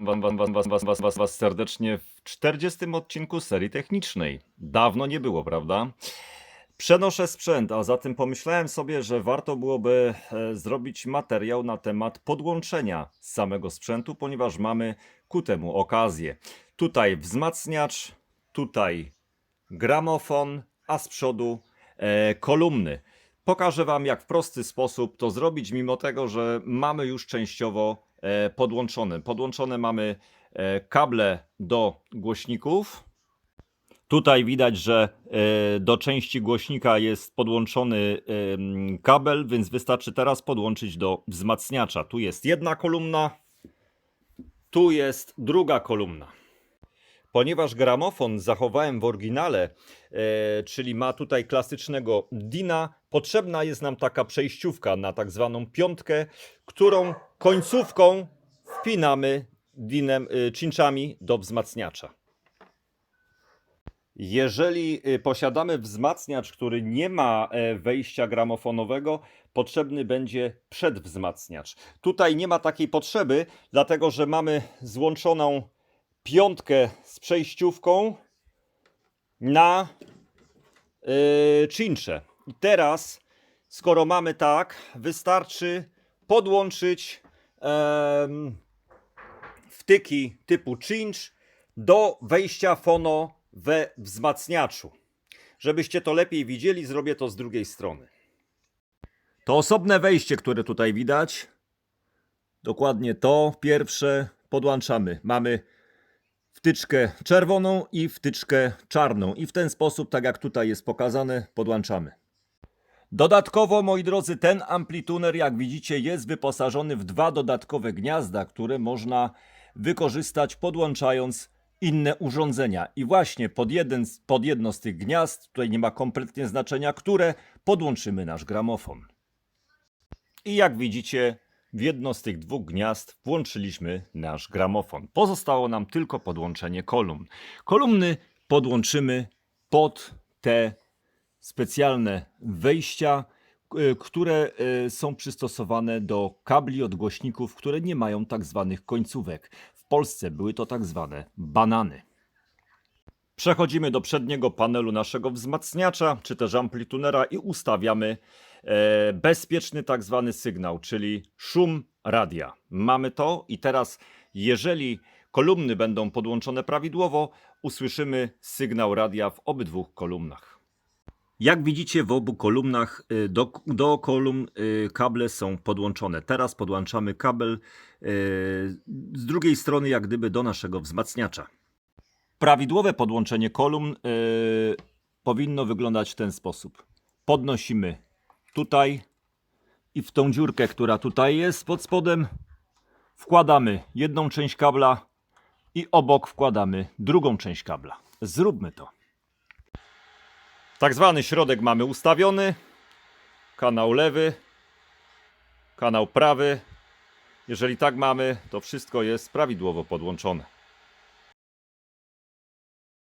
Wam, wam, was, was, was, was, was serdecznie w 40 odcinku serii technicznej. Dawno nie było, prawda? Przenoszę sprzęt, a zatem pomyślałem sobie, że warto byłoby e, zrobić materiał na temat podłączenia samego sprzętu, ponieważ mamy ku temu okazję. Tutaj wzmacniacz, tutaj gramofon, a z przodu e, kolumny. Pokażę Wam, jak w prosty sposób to zrobić, mimo tego, że mamy już częściowo e, podłączone. Podłączone mamy e, kable do głośników. Tutaj widać, że e, do części głośnika jest podłączony kabel, więc wystarczy teraz podłączyć do wzmacniacza. Tu jest jedna kolumna, tu jest druga kolumna. Ponieważ gramofon zachowałem w oryginale, e, czyli ma tutaj klasycznego DINA, potrzebna jest nam taka przejściówka na tak zwaną piątkę, którą końcówką wpinamy dinem, y, cinczami do wzmacniacza. Jeżeli y, posiadamy wzmacniacz, który nie ma e, wejścia gramofonowego, potrzebny będzie przedwzmacniacz. Tutaj nie ma takiej potrzeby, dlatego że mamy złączoną piątkę z przejściówką na yy, czyncze. I teraz, skoro mamy tak, wystarczy podłączyć em, wtyki typu cinch do wejścia fono we wzmacniaczu. Żebyście to lepiej widzieli, zrobię to z drugiej strony. To osobne wejście, które tutaj widać. Dokładnie to pierwsze podłączamy. Mamy wtyczkę czerwoną i wtyczkę czarną. I w ten sposób, tak jak tutaj jest pokazane, podłączamy. Dodatkowo, moi drodzy, ten amplituner, jak widzicie, jest wyposażony w dwa dodatkowe gniazda, które można wykorzystać podłączając inne urządzenia. I właśnie pod, jeden, pod jedno z tych gniazd, tutaj nie ma kompletnie znaczenia, które podłączymy nasz gramofon. I jak widzicie, w jedno z tych dwóch gniazd włączyliśmy nasz gramofon. Pozostało nam tylko podłączenie kolumn. Kolumny podłączymy pod te specjalne wejścia, y, które y, są przystosowane do kabli od głośników, które nie mają tak zwanych końcówek. W Polsce były to tak zwane banany. Przechodzimy do przedniego panelu naszego wzmacniacza, czy też amplitunera i ustawiamy e, bezpieczny tak zwany sygnał, czyli szum radia. Mamy to i teraz jeżeli kolumny będą podłączone prawidłowo, usłyszymy sygnał radia w obydwu kolumnach. Jak widzicie w obu kolumnach, y, do, do kolumn y, kable są podłączone. Teraz podłączamy kabel y, z drugiej strony jak gdyby do naszego wzmacniacza. Prawidłowe podłączenie kolumn y, powinno wyglądać w ten sposób. Podnosimy tutaj i w tą dziurkę, która tutaj jest pod spodem, wkładamy jedną część kabla i obok wkładamy drugą część kabla. Zróbmy to. Tak zwany środek mamy ustawiony. Kanał lewy, kanał prawy. Jeżeli tak mamy, to wszystko jest prawidłowo podłączone.